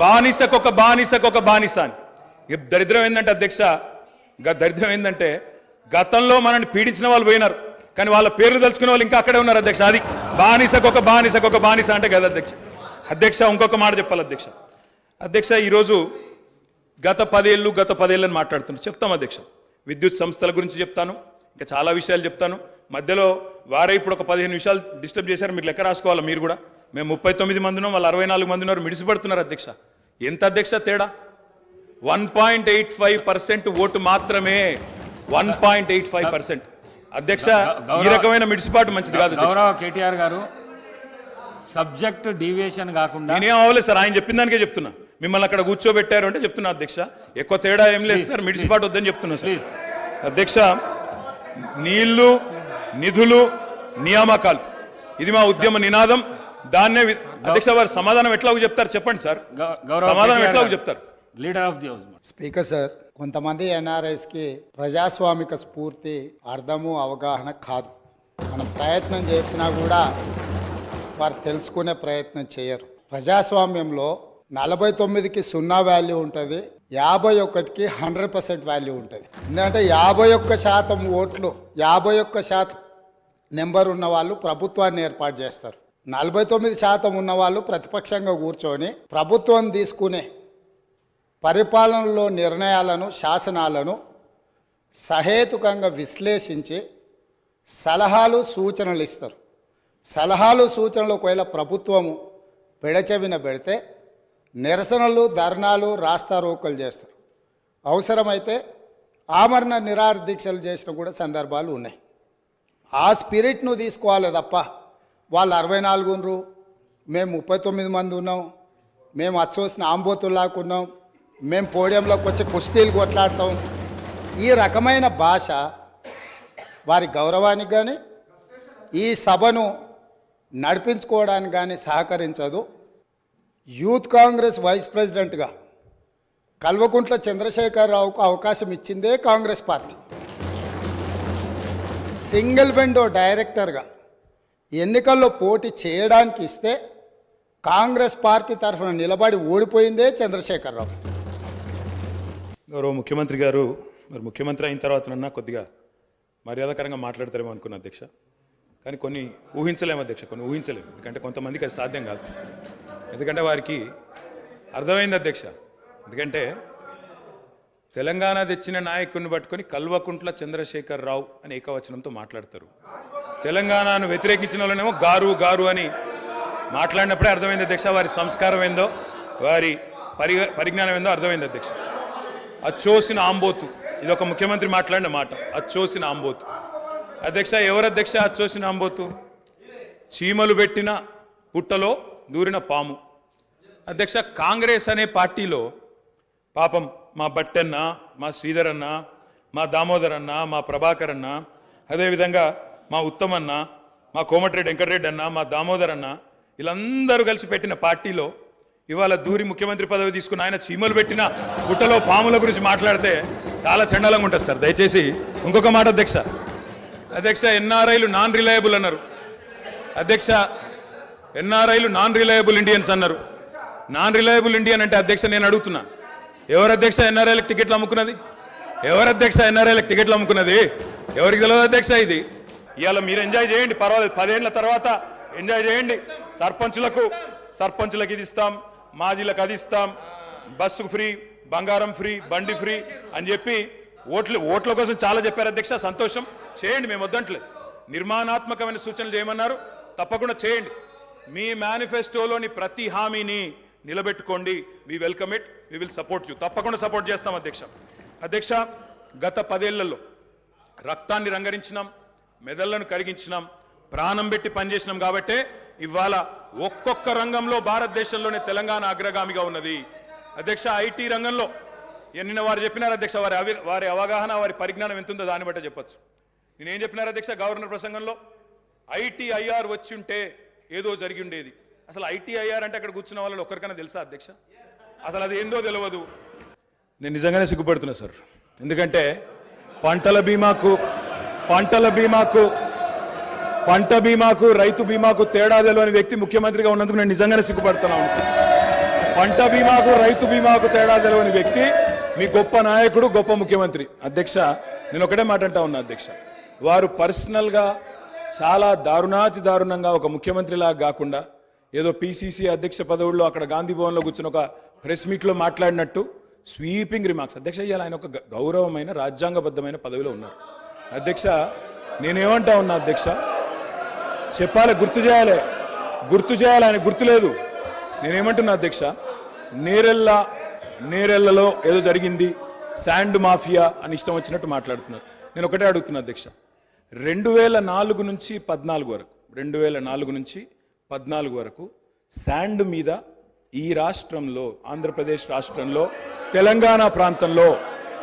బానిసకొక బానిసకొక బానిస అని. దరిద్రం ఏంటంటే అధ్యక్ష గ- దరిద్రం ఏంటంటే గతంలో మనల్ని పీడించిన వాళ్ళు పోయినారు. కానీ వాళ్ళ పేర్లు తలుచుకునే వాళ్ళు ఇంకా అక్కడే ఉన్నారు అధ్యక్ష. అది బానిసకొక బానిసకొక బానిస అంటే కదా అధ్యక్ష. అధ్యక్ష ఇంకొక మాట చెప్పాలి అధ్యక్ష. అధ్యక్ష ఈరోజు గత పదేళ్ళు గత పదేళ్ళని మాట్లాడుతున్నాను చెప్తాం అధ్యక్ష. విద్యుత్ సంస్థల గురించి చెప్తాను. ఇంకా చాలా విషయాలు చెప్తాను. మధ్యలో వారే ఇప్పుడు ఒక పదిహేను విషయాలు డిస్టర్బ్ చేశారు. మీరు లెక్క రాసుకోవాలి మీరు కూడా? మేము ముప్పై తొమ్మిది మంది ఉన్నాం వాళ్ళు అరవై నాలుగు మంది ఉన్నారు మిడిసిపడుతున్నారు అధ్యక్ష. ఎంత అధ్యక్ష తేడా? One point eight five percent vote మాత్రమే. One point eight five percent. అధ్యక్ష ఈ రకమైన మిడిసిపాటు మంచిది కాదు. గౌరవ కేటీఆర్ గారు సబ్జెక్ట్ డీవియేషన్ కాకుండా నేనేం అవ్వలేదు సార్ ఆయన చెప్పిన దానికే చెప్తున్నా. మిమ్మల్ని అక్కడ కూర్చోబెట్టారు అంటే చెప్తున్నా అధ్యక్ష. ఎక్కువ తేడా ఏం లేదు సార్ మిడిసిపాటు వద్దని చెప్తున్నా సార్. అధ్యక్ష నీళ్ళు నిధులు నియామకాలు. ఇది మా ఉద్యమ నినాదం. దాన్నే అధ్యక్ష వారు సమాధానం ఎట్లా చెప్తారు చెప్పండి సార్. సమాధానం ఎట్లా చెప్తారు? Leader of the house. Speaker sir కొంతమంది ఎన్ఆర్ఐస్కి ప్రజాస్వామిక స్ఫూర్తి అర్థము అవగాహన కాదు. మనం ప్రయత్నం చేసినా కూడా వారు తెలుసుకునే ప్రయత్నం చేయరు. ప్రజాస్వామ్యంలో నలభై తొమ్మిదికి సున్నా వాల్యూ ఉంటుంది యాభై ఒకటికి హండ్రెడ్ పర్సెంట్ వాల్యూ ఉంటుంది. ఎందుకంటే యాభై ఒక్క శాతం ఓట్లు యాభై ఒక్క శాతం నెంబర్ ఉన్న వాళ్ళు ప్రభుత్వాన్ని ఏర్పాటు చేస్తారు. నలభై తొమ్మిది శాతం ఉన్నవాళ్ళు ప్రతిపక్షంగా కూర్చొని ప్రభుత్వం తీసుకునే పరిపాలనలో నిర్ణయాలను శాసనాలను సహేతుకంగా విశ్లేషించి సలహాలు సూచనలు ఇస్తారు. సలహాలు సూచనలు ఒకవేళ ప్రభుత్వము పెడచెవిన పెడితే నిరసనలు ధర్నాలు రాస్తారోకలు చేస్తారు. అవసరమైతే ఆమరణ నిరాహార దీక్షలు చేసిన కూడా సందర్భాలు ఉన్నాయి. ఆ స్పిరిట్ను తీసుకోవాలి తప్ప వాళ్ళు అరవై నాలుగు ఉన్నారు. మేము ముప్పై తొమ్మిది మంది ఉన్నాం. మేము అచ్చోసిన ఆంబోతుల్లాకున్నాం మేము పోడియంలోకి వచ్చి కుస్తీలు కొట్లాడతాం. ఈ రకమైన భాష వారి గౌరవానికి కానీ ఈ సభను నడిపించుకోవడానికి కానీ సహకరించదు. యూత్ కాంగ్రెస్ వైస్ ప్రెసిడెంట్గా కల్వకుంట్ల చంద్రశేఖరరావుకు అవకాశం ఇచ్చిందే కాంగ్రెస్ పార్టీ. సింగిల్ విండో డైరెక్టర్గా ఎన్నికల్లో పోటీ చేయడానికి ఇస్తే కాంగ్రెస్ పార్టీ తరఫున నిలబడి ఓడిపోయిందే చంద్రశేఖరరావు. గౌరవ ముఖ్యమంత్రి గారు మరి ముఖ్యమంత్రి అయిన తర్వాతనన్నా కొద్దిగా మర్యాదకరంగా మాట్లాడతారేమో అనుకున్నా అధ్యక్ష. కానీ కొన్ని ఊహించలేము అధ్యక్ష కొన్ని ఊహించలేము. ఎందుకంటే కొంతమందికి అది సాధ్యం కాదు. ఎందుకంటే వారికి అర్థమైంది అధ్యక్ష. ఎందుకంటే తెలంగాణ తెచ్చిన నాయకుడిని పట్టుకొని కల్వకుంట్ల చంద్రశేఖర్ రావు అని ఏకవచనంతో మాట్లాడతారు. తెలంగాణను వ్యతిరేకించిన వాళ్ళనేమో గారు గారు అని మాట్లాడినప్పుడే అర్థమైంది అధ్యక్ష. వారి సంస్కారం ఏందో వారి పరి పరిజ్ఞానం ఏందో అర్థమైంది అధ్యక్ష. అచ్చోసిన ఆంబోతు. ఇది ఒక ముఖ్యమంత్రి మాట్లాడిన మాట. అచ్చోసిన ఆంబోతు. అధ్యక్ష ఎవరు అధ్యక్ష అచ్చోసిన ఆంబోతు? చీమలు పెట్టిన పుట్టలో దూరిన పాము. అధ్యక్ష కాంగ్రెస్ అనే పార్టీలో పాపం మా బట్టన్న మా శ్రీధర్ అన్న మా దామోదర్ అన్న మా ప్రభాకర్ అన్న అదేవిధంగా మా ఉత్తమన్న మా కోమటిరెడ్డి వెంకటరెడ్డి అన్న మా దామోదర్ అన్న వీళ్ళందరూ కలిసి పెట్టిన పార్టీలో ఇవాళ దూరి ముఖ్యమంత్రి పదవి తీసుకున్న ఆయన చీమలు పెట్టిన గుట్టలో పాముల గురించి మాట్లాడితే చాలా చండాలంగా ఉంటుంది సార్. దయచేసి ఇంకొక మాట అధ్యక్ష. అధ్యక్ష ఎన్ఆర్ఐలు నాన్ రిలయబుల్ అన్నారు. అధ్యక్ష ఎన్ఆర్ఐలు నాన్ రిలయబుల్ ఇండియన్స్ అన్నారు. నాన్ రిలయబుల్ ఇండియన్ అంటే అధ్యక్ష నేను అడుగుతున్నా. ఎవరు అధ్యక్ష ఎన్ఆర్ఐలకు టికెట్లు అమ్ముకున్నది? ఎవరు అధ్యక్ష ఎన్ఆర్ఐలకు టికెట్లు అమ్ముకున్నది? ఎవరికి తెలియదు అధ్యక్ష ఇది? ఇవాళ మీరు ఎంజాయ్ చేయండి. పర్వాలేదు. పదేళ్ళ తర్వాత ఎంజాయ్ చేయండి. సర్పంచులకు సర్పంచులకు ఇది ఇస్తాం. మాజీలకు అది ఇస్తాం. బస్సు ఫ్రీ బంగారం ఫ్రీ బండి ఫ్రీ అని చెప్పి ఓట్లు ఓట్ల కోసం చాలా చెప్పారు అధ్యక్ష. సంతోషం. చేయండి మేము వద్దంట్లేదు నిర్మాణాత్మకమైన సూచనలు చేయమన్నారు. తప్పకుండా చేయండి. మీ మేనిఫెస్టోలోని ప్రతి హామీని నిలబెట్టుకోండి. We welcome it we will support you తప్పకుండా సపోర్ట్ చేస్తాం అధ్యక్ష. అధ్యక్ష గత పదేళ్ళలో రక్తాన్ని రంగరించినాం. మెదళ్ళను కరిగించినాం ప్రాణం పెట్టి పనిచేసినాం కాబట్టే ఇవాళ ఒక్కొక్క రంగంలో భారతదేశంలోనే తెలంగాణ అగ్రగామిగా ఉన్నది. అధ్యక్ష ఐటీ రంగంలో నిన్న వారు చెప్పినారు అధ్యక్ష వారి అవి వారి అవగాహన వారి పరిజ్ఞానం ఎంతుందో దాన్ని బట్టే చెప్పొచ్చు. నేనేం చెప్పినారు అధ్యక్ష గవర్నర్ ప్రసంగంలో? ఐటీఐఆర్ వచ్చి ఉంటే ఏదో జరిగి ఉండేది అసలు ఐటీఐఆర్ అంటే అక్కడ కూర్చున్న వాళ్ళు ఒక్కరికైనా తెలుసా అధ్యక్ష? అసలు అది ఏందో తెలియదు నేను నిజంగానే సిగ్గుపడుతున్నా సార్. ఎందుకంటే పంటల బీమాకు పంటల బీమాకు పంట బీమాకు రైతు బీమాకు తేడా తెలియని వ్యక్తి ముఖ్యమంత్రిగా ఉన్నందుకు నేను నిజంగానే సిగ్గుపడుతున్నాను సార్. పంట బీమాకు రైతు బీమాకు తేడా తెలియని వ్యక్తి మీ గొప్ప నాయకుడు గొప్ప ముఖ్యమంత్రి. అధ్యక్ష నేను ఒకటే మాట అంటా ఉన్నా అధ్యక్ష. వారు పర్సనల్గా చాలా దారుణాతి దారుణంగా ఒక ముఖ్యమంత్రిలాగా కాకుండా ఏదో పిసిసి అధ్యక్ష పదవుల్లో అక్కడ గాంధీ భవన్లో కూర్చుని ఒక ప్రెస్ మీట్లో మాట్లాడినట్టు స్వీపింగ్ రిమార్క్స్. అధ్యక్ష ఇవాళ ఆయన ఒక గౌరవమైన రాజ్యాంగబద్ధమైన పదవిలో ఉన్నారు. అధ్యక్ష నేనేమంటా ఉన్నా అధ్యక్ష చెప్పాలి గుర్తు చేయాలి. గుర్తు చేయాలి ఆయన గుర్తులేదు నేనేమంటున్నా అధ్యక్ష నేరెళ్ళ నేరెళ్ళలో ఏదో జరిగింది శాండ్ మాఫియా అని ఇష్టం వచ్చినట్టు మాట్లాడుతున్నారు. నేను ఒకటే అడుగుతున్నా అధ్యక్ష రెండు వేల నాలుగు నుంచి పద్నాలుగు వరకు రెండు వేల నాలుగు నుంచి పద్నాలుగు వరకు శాండ్ మీద ఈ రాష్ట్రంలో ఆంధ్రప్రదేశ్ రాష్ట్రంలో తెలంగాణ ప్రాంతంలో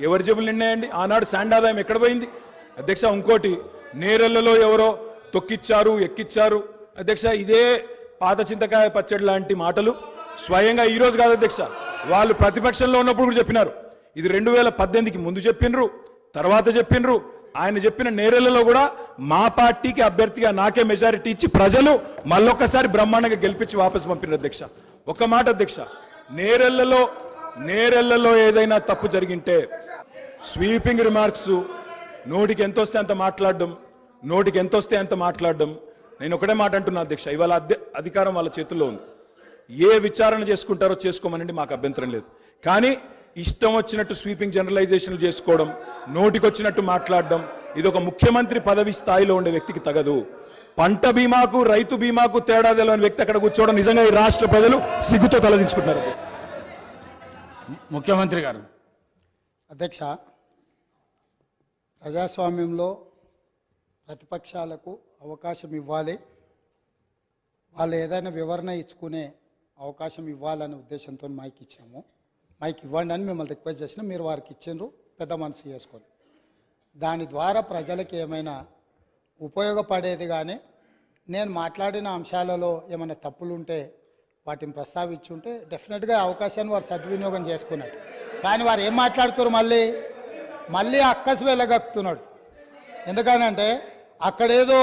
ఎవరి జేబులు నిండాయండి? ఆనాడు శాండ్ ఆదాయం ఎక్కడ పోయింది? అధ్యక్ష ఇంకోటి నేరెళ్ళలో ఎవరో తొక్కిచ్చారు ఎక్కిచ్చారు. అధ్యక్ష ఇదే పాత చింతకాయ పచ్చడి లాంటి మాటలు. స్వయంగా ఈరోజు కాదు అధ్యక్ష వాళ్ళు ప్రతిపక్షంలో ఉన్నప్పుడు కూడా చెప్పినారు. ఇది రెండు వేల పద్దెనిమిదికి ముందు చెప్పినరు తర్వాత చెప్పినరు. ఆయన చెప్పిన నేరెళ్ళలో కూడా మా పార్టీకి అభ్యర్థిగా నాకే మెజారిటీ ఇచ్చి ప్రజలు మళ్ళొక్కసారి బ్రహ్మాండంగా గెలిపించి వాపసు పంపిన అధ్యక్ష. ఒక మాట అధ్యక్ష నేరెళ్ళలో నేరెళ్ళలో ఏదైనా తప్పు జరిగింటే స్వీపింగ్ రిమార్క్స్ నోటికి ఎంత వస్తే అంత మాట్లాడడం నోటికి ఎంత వస్తే అంత మాట్లాడడం. నేను ఒకటే మాట అంటున్నా అధ్యక్ష ఇవాళ అధికారం వాళ్ళ చేతుల్లో ఉంది. ఏ విచారణ చేసుకుంటారో చేసుకోమనండి మాకు అభ్యంతరం లేదు. కానీ ఇష్టం వచ్చినట్టు స్వీపింగ్ జనరలైజేషన్లు చేసుకోవడం నోటికొచ్చినట్టు మాట్లాడడం ఇది ఒక ముఖ్యమంత్రి పదవి స్థాయిలో ఉండే వ్యక్తికి తగదు. పంట బీమాకు రైతు బీమాకు తేడా తెలియని వ్యక్తి అక్కడ కూర్చోవడం నిజంగా ఈ రాష్ట్ర ప్రజలు సిగ్గుతో తలదించుకుంటున్నారు. ముఖ్యమంత్రి గారు. అధ్యక్ష ప్రజాస్వామ్యంలో ప్రతిపక్షాలకు అవకాశం ఇవ్వాలి. వాళ్ళు ఏదైనా వివరణ ఇచ్చుకునే అవకాశం ఇవ్వాలనే ఉద్దేశంతో మైక్ ఇచ్చాము. మైక్ ఇవ్వండి అని మిమ్మల్ని రిక్వెస్ట్ చేసిన మీరు వారికి ఇచ్చిండ్రు పెద్ద మనసు చేసుకొని దాని ద్వారా ప్రజలకు ఏమైనా ఉపయోగపడేది కానీ నేను మాట్లాడిన అంశాలలో ఏమైనా తప్పులుంటే వాటిని ప్రస్తావించి ఉంటే డెఫినెట్గా అవకాశాన్ని వారు సద్వినియోగం చేసుకున్నాడు కానీ వారు ఏం మాట్లాడుతున్నారు మళ్ళీ? మళ్ళీ అక్కసి వెళ్ళగక్కుతున్నాడు. ఎందుకనంటే అక్కడేదో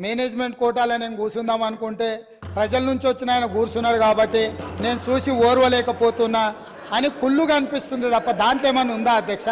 మేనేజ్మెంట్ కోటాలో నేను కూర్చుందాం అనుకుంటే ప్రజల నుంచి వచ్చిన ఆయన కూర్చున్నాడు కాబట్టి నేను చూసి ఓర్వలేకపోతున్నా అని కుళ్ళుగా అనిపిస్తుంది తప్ప దాంట్లో ఏమైనా ఉందా అధ్యక్ష?